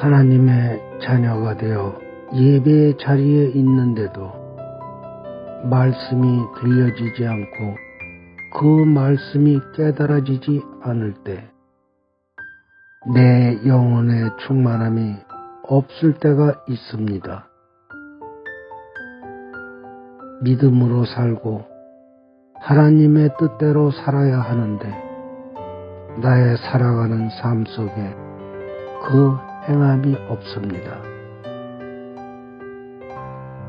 하나님의 자녀가 되어 예배 자리에 있는데도 말씀이 들려지지 않고 그 말씀이 깨달아지지 않을 때 내 영혼의 충만함이 없을 때가 있습니다. 믿음으로 살고 하나님의 뜻대로 살아야 하는데 나의 살아가는 삶 속에 그 행함이 없습니다.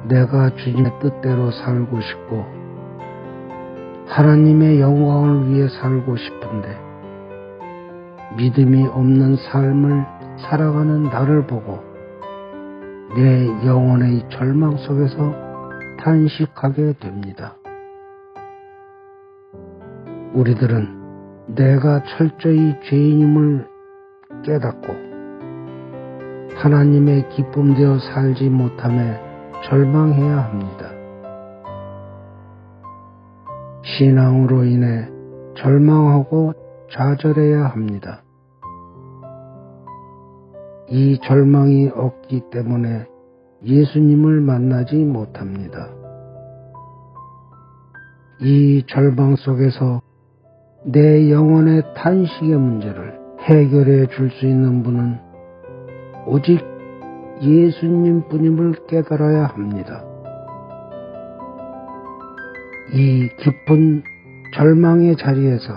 내가 주님의 뜻대로 살고 싶고 하나님의 영광을 위해 살고 싶은데 믿음이 없는 삶을 살아가는 나를 보고 내 영혼의 절망 속에서 탄식하게 됩니다. 우리들은 내가 철저히 죄인임을 깨닫고 하나님의 기쁨 되어 살지 못함에 절망해야 합니다. 신앙으로 인해 절망하고 좌절해야 합니다. 이 절망이 없기 때문에 예수님을 만나지 못합니다. 이 절망 속에서 내 영혼의 탄식의 문제를 해결해 줄 수 있는 분은 오직 예수님 뿐임을 깨달아야 합니다. 이 깊은 절망의 자리에서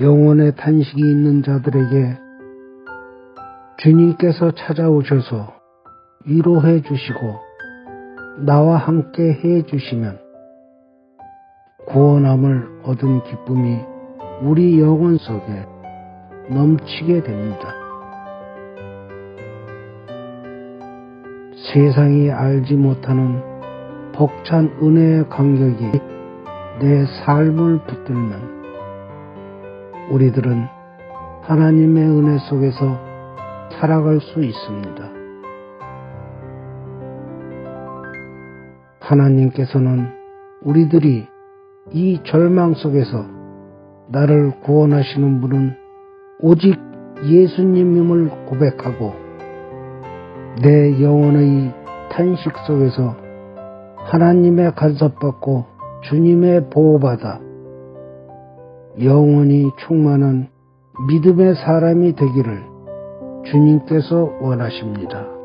영혼의 탄식이 있는 자들에게 주님께서 찾아오셔서 위로해 주시고 나와 함께 해 주시면 구원함을 얻은 기쁨이 우리 영혼 속에 넘치게 됩니다. 세상이 알지 못하는 벅찬 은혜의 간격이 내 삶을 붙들면 우리들은 하나님의 은혜 속에서 살아갈 수 있습니다. 하나님께서는 우리들이 이 절망 속에서 나를 구원하시는 분은 오직 예수님임을 고백하고 내 영혼의 탄식 속에서 하나님의 간섭받고 주님의 보호받아 영원히 충만한 믿음의 사람이 되기를 주님께서 원하십니다.